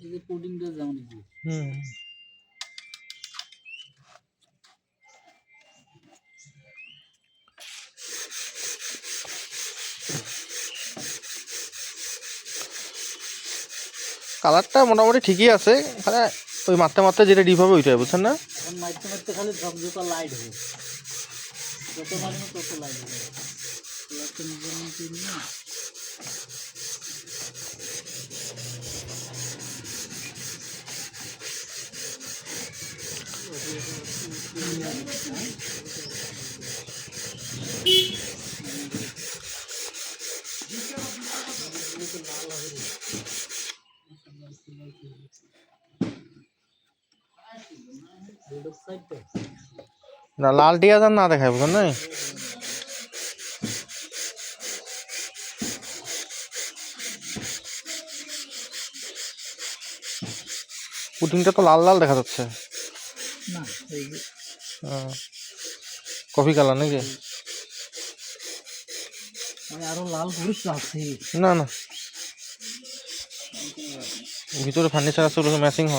এই যে পুডিংটা যেমন কি হুম কালারটা মোটামুটি ঠিকই আছে। খালি ওই মারতে মারতে যেটা ডিপ হবে ওইটাই, বুঝছেন না? মারতে মারতে খালি লাইট হবে। একটা নিজের না লাল টিয়া যান না দেখায় বুঝলেন না পুটিংটা তো লাল লাল দেখা যাচ্ছে। কফি কালার নাকি? মানে আরও লাল না না। ভিতরে ফার্নিচার আছে ম্যাচিং না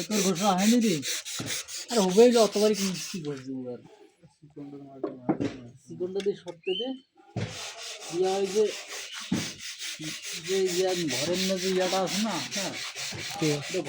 তোর ঘোষণা হয়নি রে। আর না অতবারই কি কি দেবো আর চিকনটা দিয়ে সরতে দে ইয়া ওই যে যে ইয়া ঘরের না যে ইয়াটা আছে না হ্যাঁ? ঘরে